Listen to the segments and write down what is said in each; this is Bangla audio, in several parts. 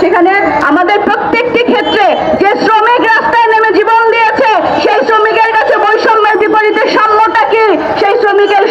সেখানে আমাদের প্রত্যেকটি ক্ষেত্রে যে শ্রমিক রাস্তায় নেমে জীবন দিয়েছে, সেই শ্রমিকের কাছে বৈষম্যের বিপরীতে সাম্যটা কি? সেই শ্রমিকের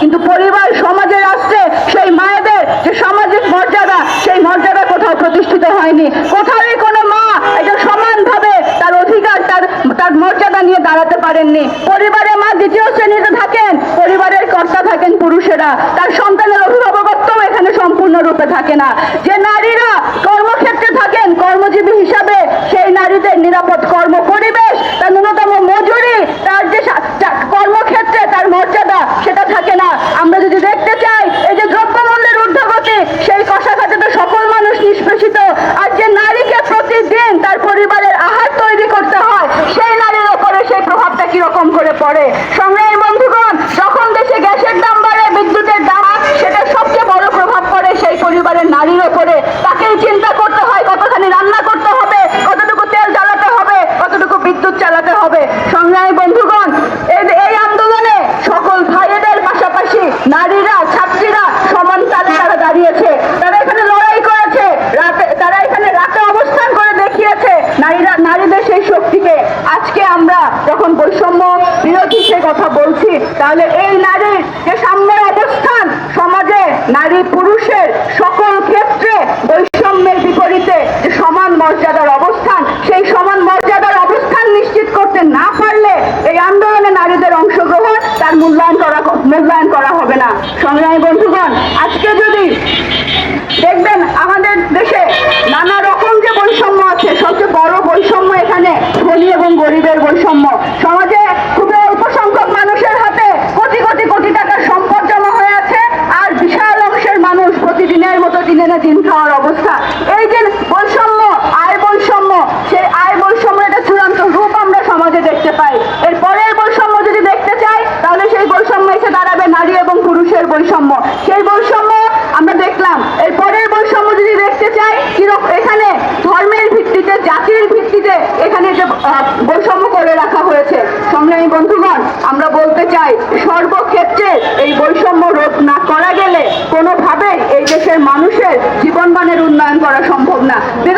কিন্তু পরিবার সমাজে আসছে, সেই মায়েদের যে সামাজিক মর্যাদা, সেই মর্যাদা কোথাও প্রতিষ্ঠিত হয়নি। কোথাও কোনো মা এটা সমানভাবে তার অধিকার, তার তার মর্যাদা নিয়ে দাঁড়াতে পারেননি। পরিবারে মা দ্বিতীয় শ্রেণীতে থাকেন, পরিবারের কর্তা থাকেন পুরুষেরা। তার সন্তানের অভিভাবকত্ব এখানে সম্পূর্ণরূপে থাকে না। যে নারীরা কর্মক্ষেত্রে থাকেন, কর্মজীবী হিসাবে সেই নারীদের নিরাপদ তাহলে এই নারীর মুখে দিন খাওয়ার অবস্থা। এই যে বৈষম্য, আয় বৈষম্য, সেই আয় বৈষম্য এটা চূড়ান্ত রূপ আমরা সমাজে দেখতে পাই। এরপরে বৈষম্য যদি দেখতে চাই, তাহলে সেই বৈষম্য এসে দাঁড়াবে নারী এবং পুরুষের বৈষম্য। সেই বৈষম্য আমরা দেখলাম। এরপরের বৈষম্য যদি দেখতে চাই কীরকম এখানে ধর্মের ভিত্তিতে, জাতির ভিত্তিতে এখানে যে বৈষম্য করে রাখা হয়েছে। সংগ্রামী বন্ধুগণ, আমরা বলতে চাই, সর্বক্ষেত্রে এই বৈষম্য Mira,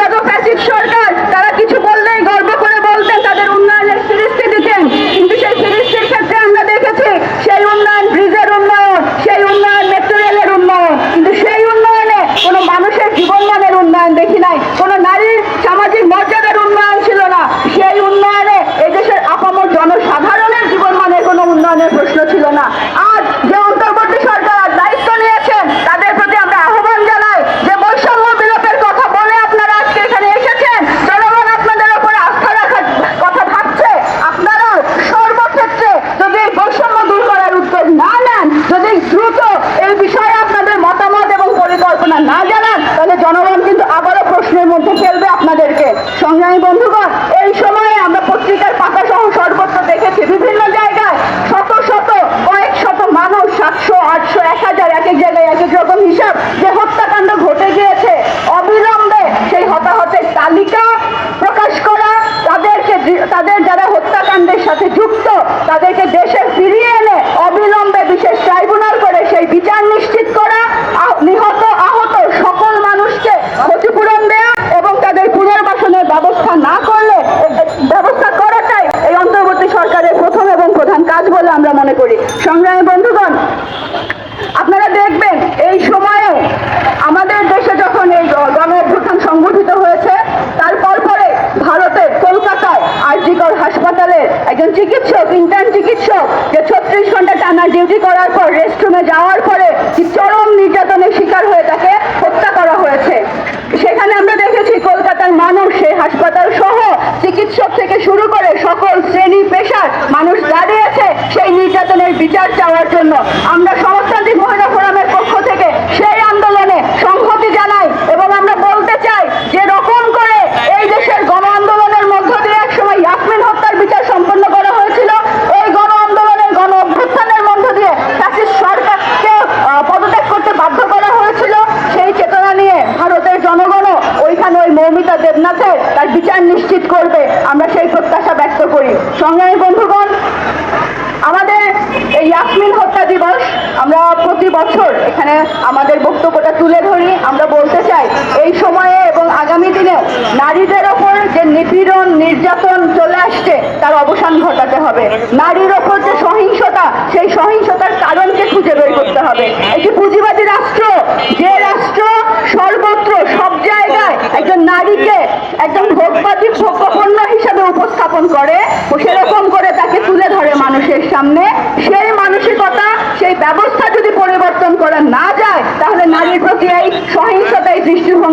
সেখানে যাওয়ার পরে চরম নির্যাতনের শিকার হয়ে তাকে হত্যা করা হয়েছে। সেখানে আমরা দেখেছি কলকাতার মানুষ, সেই হাসপাতাল সহ চিকিৎসক থেকে শুরু করে সকল শ্রেণি, পেশার মানুষ দাঁড়িয়েছে সেই নির্যাতনের বিচার চাওয়ার জন্য। আমরা আমাদের বক্তব্যটা তুলে ধরি, আমরা বলতে চাই, এই সময়ে এবং আগামী দিনে নারীদের ওপর যে নিপীড়ন, নির্যাতন চলে আসছে, তার অবসান ঘটাতে হবে। নারীর ওপর যে সহিংসতা, সেই সহিংসতার কারণকে খুঁজে বের করতে হবে। একটি পুঁজিবাদী রাষ্ট্র, যে রাষ্ট্র সর্বত্র, সব জায়গায় একজন নারীকে, একজন ভোগবাদী ভোগ্যপণ্য হিসাবে উপস্থাপন করে ও সেরকম করে তাকে তুলে ধরে মানুষের সামনে সেই মানসিকতা সেই ব্যবস্থা যদি পরিবর্তন করা না যায় তাহলে নারীর প্রতি এই সহিংসতা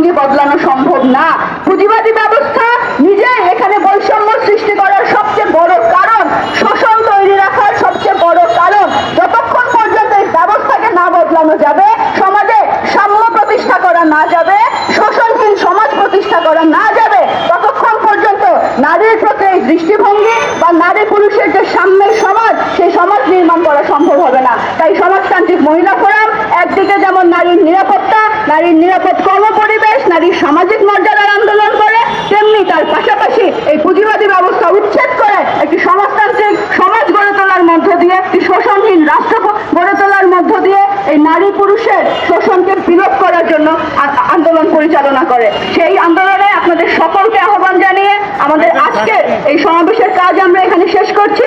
দৃষ্টিভঙ্গি বদলানো সম্ভব না। পুঁজিবাদী ব্যবস্থা নিজে এখানে বৈষম্য সৃষ্টি করার সবচেয়ে বড় কারণ, শোষণ তৈরি রাখার সবচেয়ে বড় কারণ। যতক্ষণ পর্যন্ত এই ব্যবস্থাকে না বদলানো যাবে, সমাজে সাম্য প্রতিষ্ঠা করা না যাবে, শোষণহীন সমাজ প্রতিষ্ঠা করা না যাবে, ততক্ষণ পর্যন্ত নারীর প্রতি এই দৃষ্টিভঙ্গি বা নারী পুরুষের যে সাম্যের সমাজ, সেই সমাজ নির্মাণ করা সম্ভব হবে না। তাই সমাজতান্ত্রিক মহিলা ফোরাম, একদিকে যেমন নারীর নিরাপত্তা, নারীর নিরাপদ কর্মপরিবেশ নারীর সামাজিক মর্যাদার আন্দোলন করে, তেমনি তার পাশাপাশি এই পুঁজিবাদী ব্যবস্থা উচ্ছেদ করে একটি সমাজতান্ত্রিক সমাজ গড়ে তোলার মধ্য দিয়ে, একটি শোষণহীন রাষ্ট্র গড়ে তোলার মধ্য দিয়ে এই নারী পুরুষের শোষণকে বিলোপ করার জন্য আন্দোলন পরিচালনা করে। সেই আন্দোলনে আপনাদের সকলকে আহ্বান জানিয়ে আমাদের আজকের এই সমাবেশের কাজ আমরা এখানে শেষ করছি।